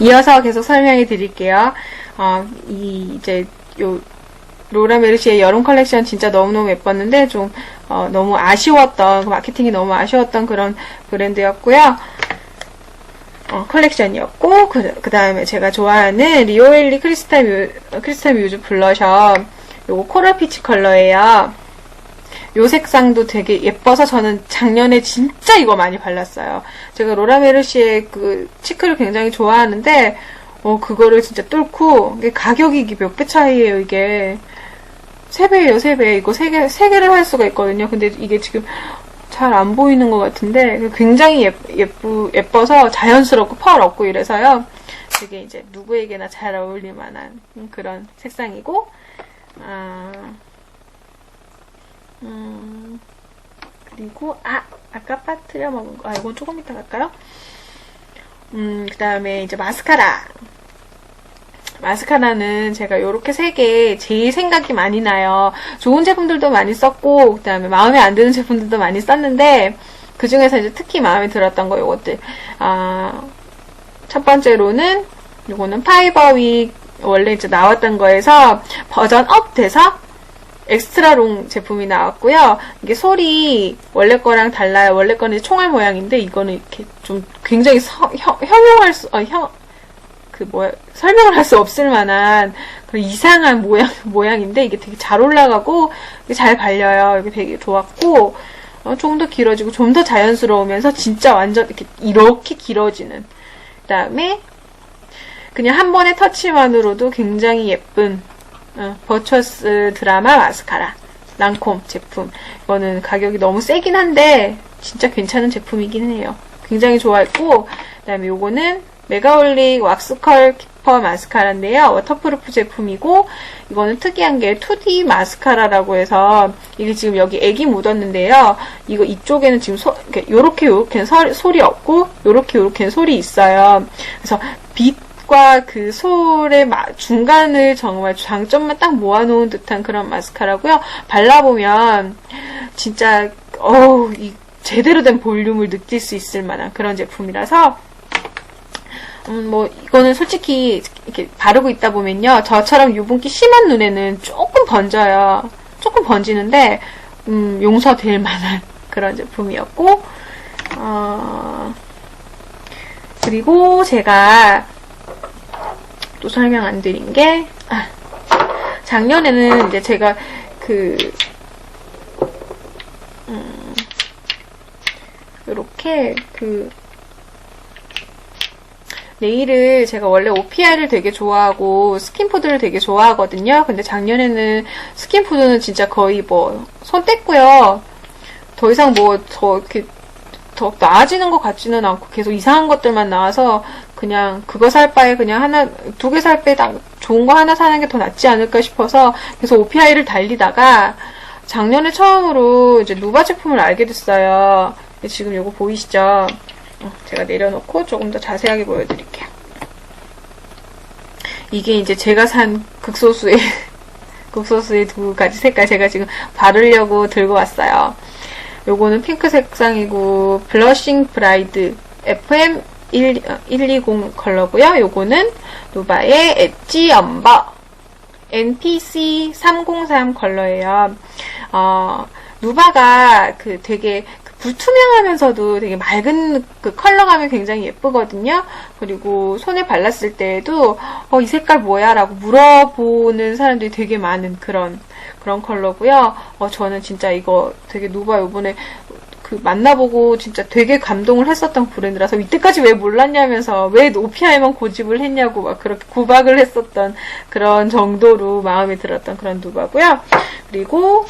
이어서 계속 설명해 드릴게요. 어, 이, 이제, 요, 로라 메르시의 여름 컬렉션 진짜 너무너무 예뻤는데, 좀, 어, 너무 아쉬웠던, 그 마케팅이 너무 아쉬웠던 그런 브랜드였고요. 어, 컬렉션이었고, 그, 그 다음에 제가 좋아하는 리오엘리 크리스탈 뮤, 크리스탈 뮤즈 블러셔, 요거 코랄 피치 컬러예요. 요 색상도 되게 예뻐서 저는 작년에 진짜 이거 많이 발랐어요. 제가 로라 메르시의 그 치크를 굉장히 좋아하는데, 어, 그거를 진짜 뚫고, 이게 가격이 몇 배 차이예요, 이게. 세 배예요, 세 배. 이거 세 개, 세 개를 할 수가 있거든요. 근데 이게 지금 잘 안 보이는 것 같은데, 굉장히 예, 예쁘, 예뻐서 자연스럽고 펄 없고 이래서요. 되게 이제 누구에게나 잘 어울릴 만한 그런 색상이고, 아, 음, 그리고, 아, 아까 빠뜨려 먹은 거, 아, 이건 조금 이따 갈까요? 음, 그 다음에 이제 마스카라. 마스카라는 제가 이렇게 세 개 제일 생각이 많이 나요. 좋은 제품들도 많이 썼고, 그 다음에 마음에 안 드는 제품들도 많이 썼는데, 그 중에서 이제 특히 마음에 들었던 거 요것들. 아, 첫 번째로는, 요거는 파이버윅 원래 이제 나왔던 거에서 버전 업 돼서 엑스트라 롱 제품이 나왔고요. 이게 솔이 원래 거랑 달라요. 원래 거는 총알 모양인데 이거는 이렇게 좀 굉장히 서, 형, 형용할 수, 어, 형, 그 뭐야 설명을 할 수 없을 만한 그 이상한 모양 모양인데 이게 되게 잘 올라가고 이게 잘 발려요. 이게 되게 좋았고 어, 조금 더 길어지고 좀 더 자연스러우면서 진짜 완전 이렇게 이렇게 길어지는. 그 다음에 그냥 한 번의 터치만으로도 굉장히 예쁜 어, 버추어스 드라마 마스카라 랑콤 제품. 이거는 가격이 너무 세긴 한데 진짜 괜찮은 제품이긴 해요. 굉장히 좋아했고 그 다음에 요거는 메가올릭 왁스컬 키퍼 마스카라인데요. 워터프루프 제품이고 이거는 특이한 게 2D 마스카라라고 해서 이게 지금 여기 액이 묻었는데요. 이거 이쪽에는 지금 소, 이렇게 요렇게 요렇게는 서- 솔이 없고 요렇게 요렇게는 솔이 있어요. 그래서 빛 과 그 솔의 마- 중간을 정말 장점만 딱 모아놓은 듯한 그런 마스카라고요. 발라보면 진짜 어우 이 제대로 된 볼륨을 느낄 수 있을 만한 그런 제품이라서 음, 뭐, 이거는 솔직히, 이렇게 바르고 있다 보면요. 저처럼 유분기 심한 눈에는 조금 번져요. 조금 번지는데, 음, 용서될 만한 그런 제품이었고, 어, 그리고 제가 또 설명 안 드린 게, 아, 작년에는 이제 제가 그, 음, 이렇게 그, 네일을 제가 원래 OPI를 되게 좋아하고 스킨푸드를 되게 좋아하거든요. 근데 작년에는 스킨푸드는 진짜 거의 뭐 손 뗐고요. 더 이상 뭐더 이렇게 더 나아지는 것 같지는 않고 계속 이상한 것들만 나와서 그냥 그거 살 바에 그냥 하나 두 개 살 바에 딱 좋은 거 하나 사는 게 더 낫지 않을까 싶어서 계속 OPI를 달리다가 작년에 처음으로 이제 누바 제품을 알게 됐어요. 지금 요거 보이시죠? 어, 제가 내려놓고 조금 더 자세하게 보여드릴게요. 이게 이제 제가 산 극소수의 극소수의 두 가지 색깔 제가 지금 바르려고 들고 왔어요. 요거는 핑크 색상이고 블러싱 브라이드 FM 1, 120 컬러고요. 요거는 누바의 엣지 엄버 NPC 303 컬러예요. 어, 누바가 그 되게 그 불투명하면서도 되게 맑은 그 컬러감이 굉장히 예쁘거든요. 그리고 손에 발랐을 때에도 어, 이 색깔 뭐야? 라고 물어보는 사람들이 되게 많은 그런 그런 컬러고요. 어, 저는 진짜 이거 되게 누바 요번에 그 만나보고 진짜 되게 감동을 했었던 브랜드라서 이때까지 왜 몰랐냐면서 왜 노피아에만 고집을 했냐고 막 그렇게 구박을 했었던 그런 정도로 마음에 들었던 그런 누바고요. 그리고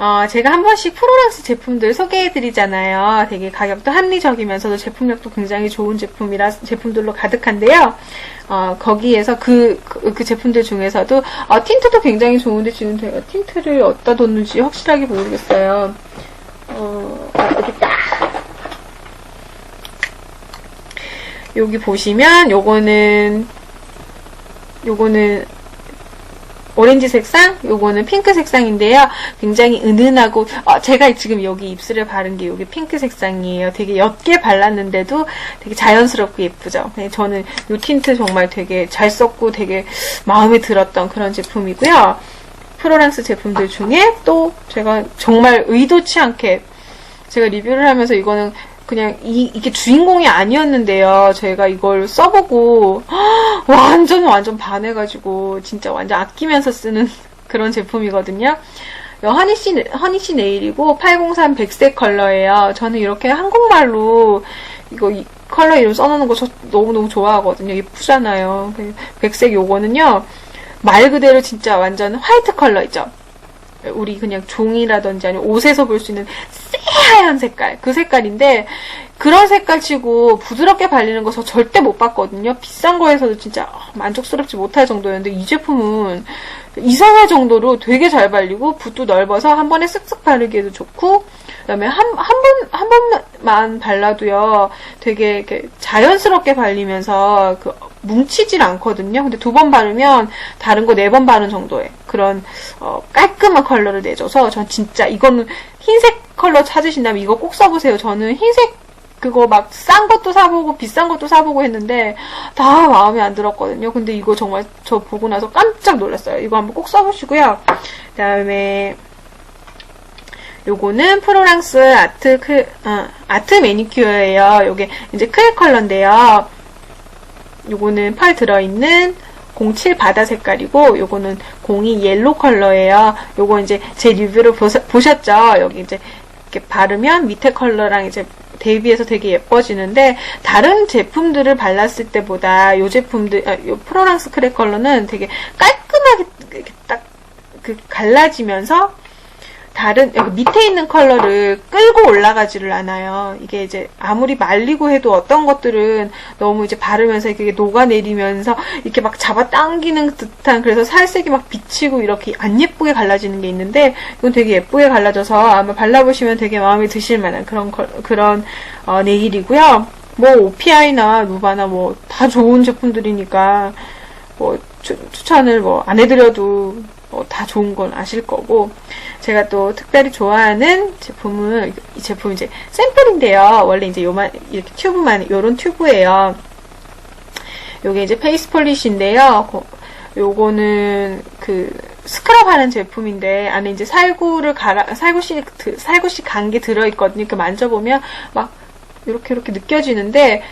어, 제가 한 번씩 프로랑스 제품들 소개해드리잖아요. 되게 가격도 합리적이면서도 제품력도 굉장히 좋은 제품이라, 제품들로 가득한데요. 어, 거기에서 그, 그, 그 제품들 중에서도, 어, 틴트도 굉장히 좋은데 지금 제가 틴트를 어디다 뒀는지 확실하게 모르겠어요. 어, 있다. 여기 보시면, 요거는, 요거는, 오렌지 색상, 요거는 핑크 색상인데요. 굉장히 은은하고, 어, 제가 지금 여기 입술에 바른 게 여기 핑크 색상이에요. 되게 옅게 발랐는데도 되게 자연스럽고 예쁘죠. 네, 저는 이 틴트 정말 되게 잘 썼고 되게 마음에 들었던 그런 제품이고요. 프로랑스 제품들 중에 또 제가 정말 의도치 않게 제가 리뷰를 하면서 이거는 그냥 이, 이게 주인공이 아니었는데요. 제가 이걸 써보고 완전 완전 반해가지고 진짜 완전 아끼면서 쓰는 그런 제품이거든요. 허니씨, 허니씨 네일이고 803 백색 컬러예요. 저는 이렇게 한국말로 이거 이 컬러 이름 써놓는 거 저 너무너무 좋아하거든요. 예쁘잖아요. 그 백색 요거는요. 말 그대로 진짜 완전 화이트 컬러이죠. 우리 그냥 종이라든지 아니면 옷에서 볼 수 있는 새하얀 색깔 그 색깔인데 그런 색깔 치고 부드럽게 발리는 거 저 절대 못 봤거든요 비싼 거에서도 진짜 만족스럽지 못할 정도였는데 이 제품은 이상할 정도로 되게 잘 발리고 붓도 넓어서 한 번에 쓱쓱 바르기에도 좋고 그다음에 한 한 번 한 번만 발라도요 되게 이렇게 자연스럽게 발리면서 그 뭉치질 않거든요. 근데 두 번 바르면 다른 거 네 번 바른 정도의 그런 어, 깔끔한 컬러를 내줘서 전 진짜 이거는 흰색 컬러 찾으신다면 이거 꼭 써보세요. 저는 흰색 그거 막 싼 것도 사보고 비싼 것도 사보고 했는데 다 마음에 안 들었거든요. 근데 이거 정말 저 보고 나서 깜짝 놀랐어요. 이거 한번 꼭 써보시고요. 그 다음에 요거는 프로랑스 아트 크, 어, 아트 매니큐어예요. 요게 이제 크랙 컬러인데요. 요거는 펄 들어있는 07 바다 색깔이고 요거는 02 옐로 컬러예요. 요거 이제 제 리뷰를 보셨죠? 여기 이제 이렇게 바르면 밑에 컬러랑 이제 대비해서 되게 예뻐지는데 다른 제품들을 발랐을 때보다 요 제품들 아, 요 프로랑스 크랙 컬러는 되게 깔끔하게 딱 그 갈라지면서 다른 여기 밑에 있는 컬러를 끌고 올라가지를 않아요. 이게 이제 아무리 말리고 해도 어떤 것들은 너무 이제 바르면서 이게 녹아내리면서 이렇게 막 잡아 당기는 듯한 그래서 살색이 막 비치고 이렇게 안 예쁘게 갈라지는 게 있는데 이건 되게 예쁘게 갈라져서 아마 발라보시면 되게 마음에 드실 만한 그런 컬- 그런 어, 네일이고요. 뭐 OPI나 누바나 뭐 다 좋은 제품들이니까 뭐 추, 추천을 뭐 안 해드려도 뭐 다 좋은 건 아실 거고 제가 또 특별히 좋아하는 제품은 이 제품 이제 샘플인데요. 원래 이제 요만 이렇게 튜브만 요런 튜브예요. 요게 이제 페이스 폴리시인데요. 고- 요거는 그 스크럽 하는 제품인데 안에 이제 살구를 갈아 살구씨 드- 살구씨 간 게 들어 있거든요. 이렇게 만져보면 막 이렇게 이렇게 느껴지는데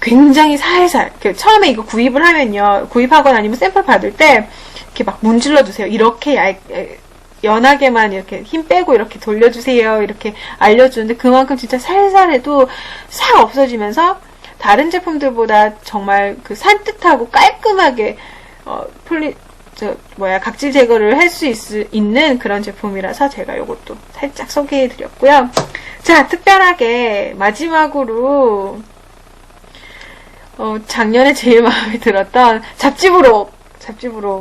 굉장히 살살. 이렇게 처음에 이거 구입을 하면요. 구입하거나 아니면 샘플 받을 때 이렇게 막 문질러 주세요. 이렇게 얇, 에, 연하게만 이렇게 힘 빼고 이렇게 돌려주세요. 이렇게 알려주는데 그만큼 진짜 살살해도 싹 없어지면서 다른 제품들보다 정말 그 산뜻하고 깔끔하게 어, 폴리 저 뭐야 각질 제거를 할 수 있는 그런 제품이라서 제가 이것도 살짝 소개해 드렸고요. 자 특별하게 마지막으로 어, 작년에 제일 마음에 들었던 잡지부록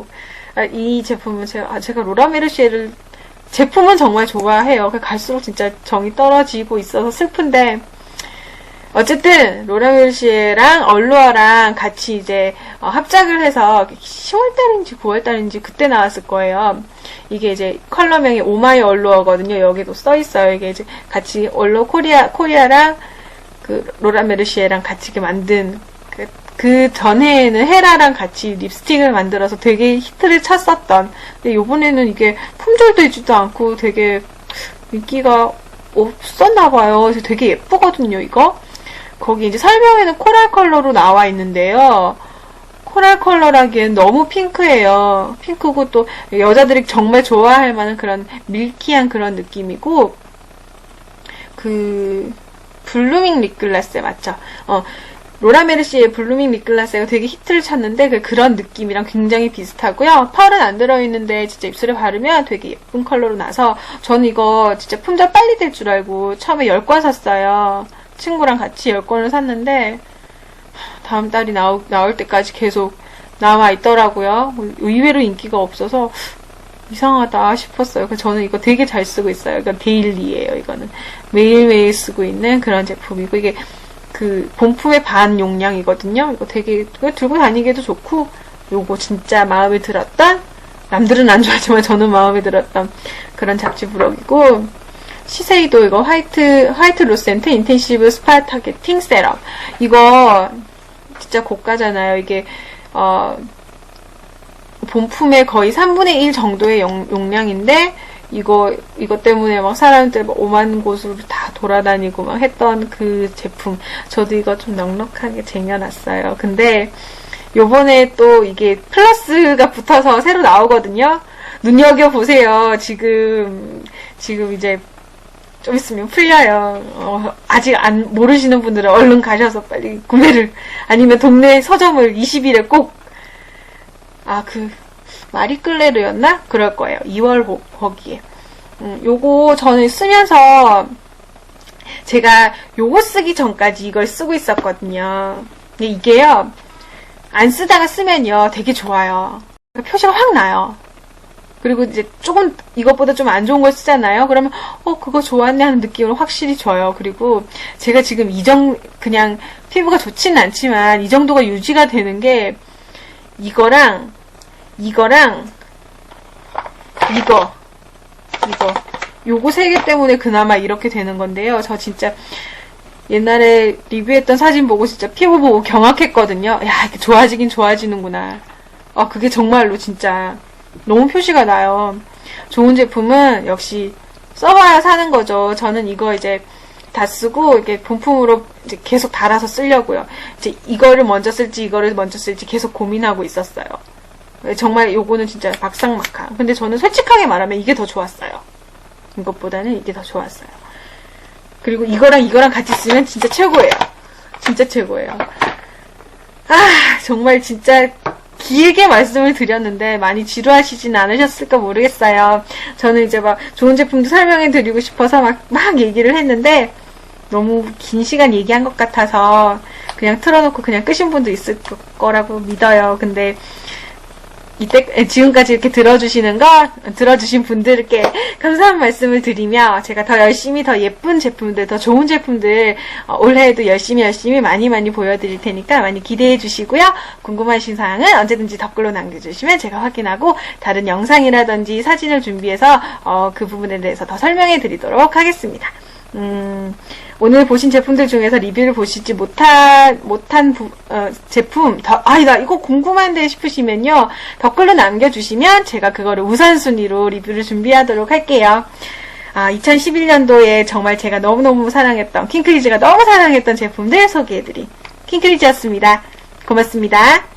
아, 이 제품은 제가 아, 제가 로라 메르시에를 제품은 정말 좋아해요. 그 갈수록 진짜 정이 떨어지고 있어서 슬픈데 어쨌든 로라 메르시에랑 얼루어랑 같이 이제 어, 합작을 해서 10월달인지 9월달인지 그때 나왔을 거예요. 이게 이제 컬러명이 오마이 얼루어거든요. 여기도 써 있어요. 이게 이제 같이 얼루어 코리아 코리아랑 그 로라 메르시에랑 같이 만든 그, 그 전에는 헤라랑 같이 립스틱을 만들어서 되게 히트를 쳤었던 근데 요번에는 이게 품절되지도 않고 되게 인기가 없었나 봐요. 되게 예쁘거든요, 이거. 거기 이제 설명에는 코랄 컬러로 나와 있는데요. 코랄 컬러라기엔 너무 핑크예요. 핑크고 또 여자들이 정말 좋아할 만한 그런 밀키한 그런 느낌이고 그 블루밍 립글라스 맞죠? 어, 로라 메르시의 블루밍 립글라스가 되게 히트를 쳤는데 그 그런 느낌이랑 굉장히 비슷하고요. 펄은 안 들어있는데 진짜 입술에 바르면 되게 예쁜 컬러로 나서 저는 이거 진짜 품절 빨리 될 줄 알고 처음에 10권 샀어요. 친구랑 같이 10권을 샀는데 다음 달이 나오, 나올 때까지 계속 나와 있더라고요. 의외로 인기가 없어서 이상하다 싶었어요. 저는 이거 되게 잘 쓰고 있어요. 이건 데일리예요. 이거는 매일매일 쓰고 있는 그런 제품이고 이게 그 본품의 반 용량이거든요. 이거 되게 이거 들고 다니기도 좋고 요거 진짜 마음에 들었던 남들은 안 좋아하지만 저는 마음에 들었던 그런 잡지 부록이고 시세이도 이거 화이트 화이트 로센트 인텐시브 스파 타겟팅 셋업 이거 진짜 고가잖아요. 이게 어 본품의 거의 3분의 1 정도의 용, 용량인데 이거 이거 때문에 막 사람들 막 오만 곳으로 다 돌아다니고 막 했던 그 제품 저도 이거 좀 넉넉하게 쟁여놨어요. 근데 요번에 또 이게 플러스가 붙어서 새로 나오거든요. 눈여겨 보세요. 지금 지금 이제 좀 있으면 풀려요. 어, 아직 안 모르시는 분들은 얼른 가셔서 빨리 구매를 아니면 동네 서점을 20일에 꼭 아, 그, 마리끌레르였나? 그럴 거예요. 2월 호, 거기에. 음, 요거 저는 쓰면서 제가 요거 쓰기 전까지 이걸 쓰고 있었거든요. 근데 이게요, 안 쓰다가 쓰면요, 되게 좋아요. 그러니까 표시가 확 나요. 그리고 이제 조금 이것보다 좀 안 좋은 걸 쓰잖아요. 그러면 어 그거 좋았네 하는 느낌을 확실히 줘요. 그리고 제가 지금 이정 그냥 피부가 좋지는 않지만 이 정도가 유지가 되는 게 이거랑 이거랑 이거 이거 요거 세 개 때문에 그나마 이렇게 되는 건데요. 저 진짜 옛날에 리뷰했던 사진 보고 진짜 피부 보고 경악했거든요. 야 이게 좋아지긴 좋아지는구나. 아 그게 정말로 진짜 너무 표시가 나요. 좋은 제품은 역시 써봐야 사는 거죠. 저는 이거 이제 다 쓰고 이게 본품으로 이제 계속 달아서 쓰려고요. 이제 이거를 먼저 쓸지 이거를 먼저 쓸지 계속 고민하고 있었어요. 정말 요거는 진짜 박상막하. 근데 저는 솔직하게 말하면 이게 더 좋았어요. 이것보다는 이게 더 좋았어요. 그리고 이거랑 이거랑 같이 쓰면 진짜 최고예요. 진짜 최고예요. 아, 정말 진짜 길게 말씀을 드렸는데 많이 지루하시진 않으셨을까 모르겠어요. 저는 이제 막 좋은 제품도 설명해 드리고 싶어서 막, 막 얘기를 했는데 너무 긴 시간 얘기한 것 같아서 그냥 틀어놓고 그냥 끄신 분도 있을 거라고 믿어요. 근데 이때 지금까지 이렇게 들어주시는 거 들어주신 분들께 감사한 말씀을 드리며 제가 더 열심히 더 예쁜 제품들 더 좋은 제품들 어, 올해에도 열심히 열심히 많이 많이 보여드릴 테니까 많이 기대해 주시고요. 궁금하신 사항은 언제든지 댓글로 남겨주시면 제가 확인하고 다른 영상이라든지 사진을 준비해서 어, 그 부분에 대해서 더 설명해 드리도록 하겠습니다 음, 오늘 보신 제품들 중에서 리뷰를 보시지 못한, 못한 부, 어, 제품, 더, 아니다, 이거 궁금한데 싶으시면요. 댓글로 남겨주시면 제가 그거를 우선순위로 리뷰를 준비하도록 할게요. 아, 2011년도에 정말 제가 너무너무 사랑했던, 킹크리즈가 너무 사랑했던 제품들 소개해드린 킹크리즈였습니다. 고맙습니다.